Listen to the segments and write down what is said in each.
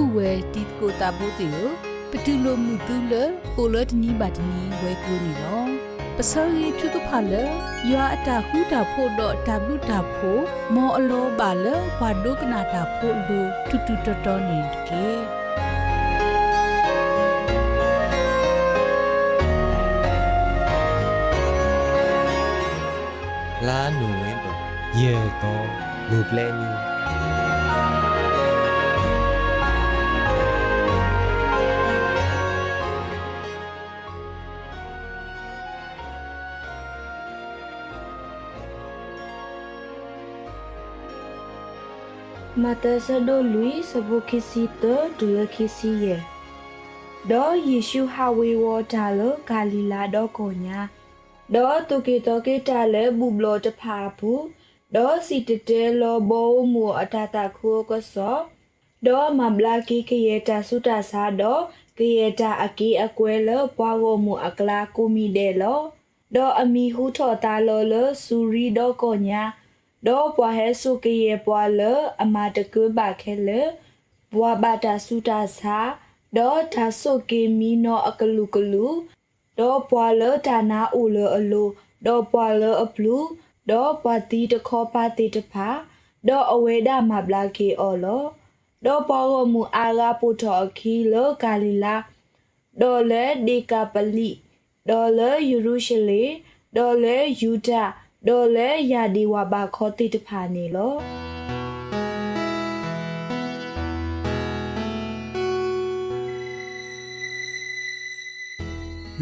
ဥဝဲတီကိုတာဘိုတေယပတူလိုမှုတူလကိုလတနီဘတ်နီဝဲကူနီလောပစောရီထုကဖလရွာအတာဟူတာဖို့တော့တဘလူတာဖို့မောအလောပါလဘာဒုကနာတာဖို့လူတူတူတော်တော်နေကေလာနုံဝဲတော့ယေတော့ဘူပလဲနီ မာတဆဒိုလူစဘုခီစီတဒူလခီစီယေဒေါ်ယေရှုဟာဝေဝတာလဂါလီလာဒေါ်ကိုညာဒေါ်တုကေတောကေတာလေဘူဘလောတဖာဘူးဒေါ်စီတတဲလောဘောမူအတာတာခုကဆောဒေါ်မဘလာကီကေယတာဆုတာစာ ဒေါ်ကေယတာအကီအကွဲလပွားကိုမူအကလာကိုမီဒဲလောဒေါ်အမီဟူထော်တာလောလစူရီဒေါ်ကိုညာဒေါ်ပွားဟဲဆုကရေပွားလအမတကူပါခဲလဘွာဘာတာစုတာစာဒေါ်ဒါဆုကေမီနောအကလူကလူဒေါ်ပွားလဒါနာအိုလအလိုဒေါ်ပွားလအပလူဒေါ်ပွားတီတခောပါတီတဖာဒေါ်အဝေဒမဘလာကေအော်လောဒေါ်ပွားရမူအာဂါပုထောခီလောဂါလီလာဒေါ်လေဒီကာပလီဒေါ်လေယေရုရှလေဒေါ်လေယူဒာ ဒေါ်လေယာဒီဝါဘာခေါတိတဖာနေလော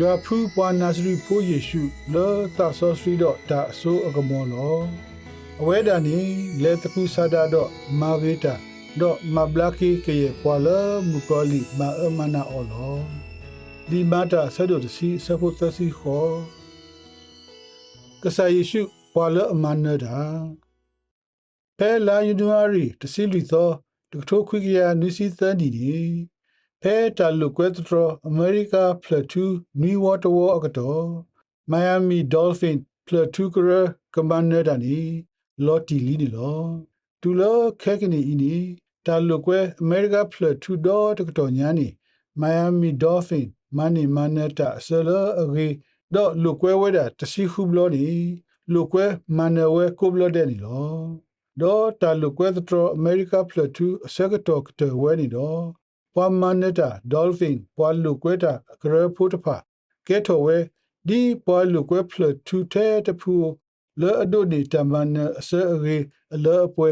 ရွာဖူးပွားနာစရီဖိုးယေရှုလောသဆောစရီတော့ဒါအစိုးအကမောလောအဝဲဒါနီလေတခုဆာဒါတော့မာဝေတာတော့မဘလာကီကေပွာလမူကောလီမာအမနာအောလောဒီမာတာဆဒိုတစီဆဖို့တစီခော ကဆာယေရှုပွာလအမနဒါဖဲလာယူဒူအာရီတစီလီသောတကထိုခွိကရနုစီသန်ဒီဒီဖဲတာလူကွဲတရအမေရိကဖလတူမီဝါတဝအကတော့မိုင်ယာမီဒေါ်ဖင်ဖလတူကရကမန်နဒာနီလော်တီလီနီလောတူလောခဲကနီအီနီတာလူကွဲအမေရိကဖလတူဒေါ်တကတော့ညာနီမိုင်ယာမီဒေါ်ဖင်မနီမနတာဆလအဂီ ဒေါ်လူကွဲဝဲတာတစီခုဘလောနီလူကွဲမနဝဲကိုဘလောတဲ့နီလောဒေါ်တာလူကွဲတရအမေရိကဖလတူအစကတော့ကတဝဲနီဒေါ်ပွာမနတာဒေါ်ဖင်ပွာလူကွဲတာဂရဖုတဖာကဲထော်ဝဲဒီပွာလူကွဲဖလထူထဲတဖူလောအဒိုဒီတမန်အစအေအလောအပွဲ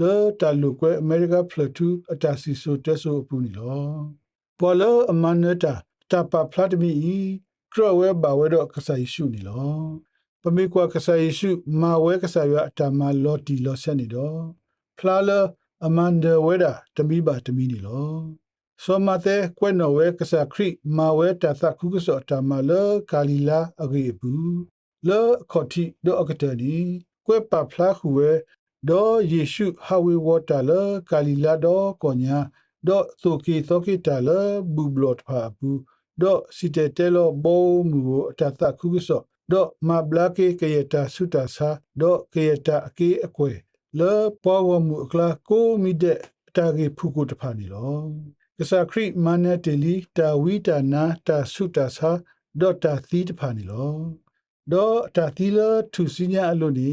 လောတလူကွဲအမေရိကဖလထူအတာစီဆိုတက်ဆိုအပူနီလောပွာလောအမနတာတပဖလတ်မီ ကရဝဲဘာဝဲတော့ကဆာယရှုနီလောပမေကွာကဆာယရှုမာဝဲကဆာရအတမလော်တီလောဆက်နေတော့ဖလာလအမန်ဒဝဲတာတမီပါတမီနီလောစောမတဲ့ကွဲ့နော်ဝဲကစားခရိမာဝဲတသခုကစောတမလကာလီလာအဂေဘူးလောခေါတိဒေါအကတနီကွဲ့ပဖလာခုဝဲဒေါ်ယေရှုဟာဝေဝတာလကာလီလာဒေါ်ကောညာဒေါ်သုကေသောကေတာလဘူဘလော့ဖာဘူး ဒေါ်စီတေတဲလောဘောမူအတသခုကစောဒေါ်မဘလာကေကေယတာဆုတာစာဒေါ်ကေယတာအကေအကွဲလောပေါ်ဝမှုအကလာကိုမီတဲ့တာဂေဖုကုတဖာနီလောကစားခရိမနတေလီတာဝီတာနာတာဆုတာသာဒေါ်တာသီတဖာနီလောဒေါ်တာသီလသူစီညာအလို့နီ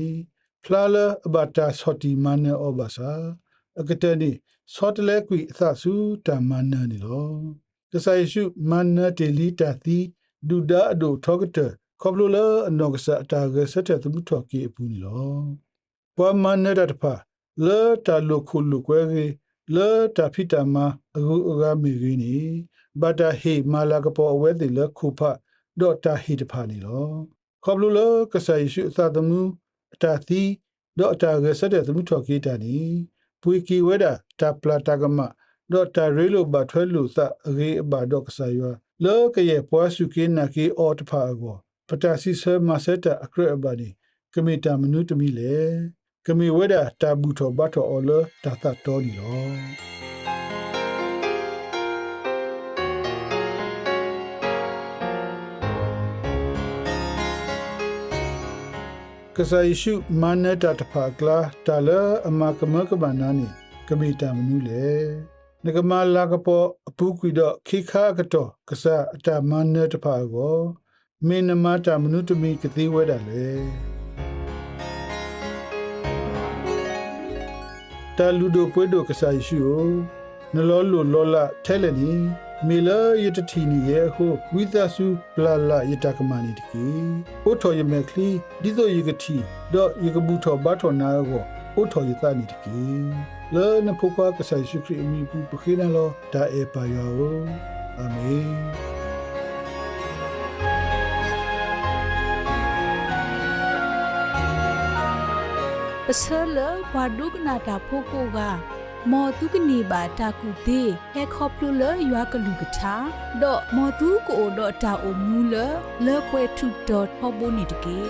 ဖလာလအဘတာဆော်တီမနအောဘာစာအကတနီဆော့တလဲကွီအသစုတာမနနီလော ကစားယေရှုမနတေလီတာသီဒူဒါအဒိုထောကတခေါပလိုလအနောကစားတာဂဆက်တဲ့သူထော်ကီအပူနီလောပွာမနဒတ်ဖာလေတာလုခုလုကွဲကြီးလေတာဖီတာမအခုအကမီရင်းနီဘတာဟေမာလာကပေါ်အဝဲတိလခုဖဒေါ်တာဟီတဖာနီလောခေါပလူလကဆာယရှုသသမူအတာသီဒေါ်တာရဆက်တဲ့သမူထော်ကေတာနီပွေကီဝဲတာတာပလာတာကမ ဒေါ်တာရေလိုဘထွဲလူသအရေအဘာဒေါ်ကဆာယောလောကရဲ့ပွားစုကေနာကေအော်တဖာကောပတာစီဆမဆက်တာအခရအဘာနီကမီတာမနုတမီလေကမီဝဲတာတာဘူးထောဘတ်ထောအော်လတာသတော်ဒီလောကဆာယရှုမာနတာတဖာကလာတာလအမကမကဘာနာနီကမီတာမနုလေ နဂမလာကပေါ်အပူကွီတော့ခိခါကတော့ကစားအတမန်နဲ့တဖာကိုမင်းနမတာမနုတမီကတိဝဲတာလေတာလူဒိုပွဲဒိုကစားရှိ ው နလောလိုလောလာထဲလေနီမေလာယတတီနီယေဟုဝိသစုပလာလာယတကမနီတကီအိုထော်ယမေခလီဒီဇိုယကတီဒေါ်ယကဘူထောဘတ်ထောနာကိုအိုထော်ယသနီတကီ လဲနဖုကွာကဆိုင်ရှိခရီအမီပူပခိနလောဒါအေပါယောအာမင်ပစလဘာဒုကနာတာဖိုကိုကမော်တုကနေပါတာကူသေးဟဲခေါပလူလရွာကလူကချာဒေါ်မော်တုကိုဒေါ်တာအိုမူလလေကွဲထုဒေါ်ဟောဘိုနီတကေ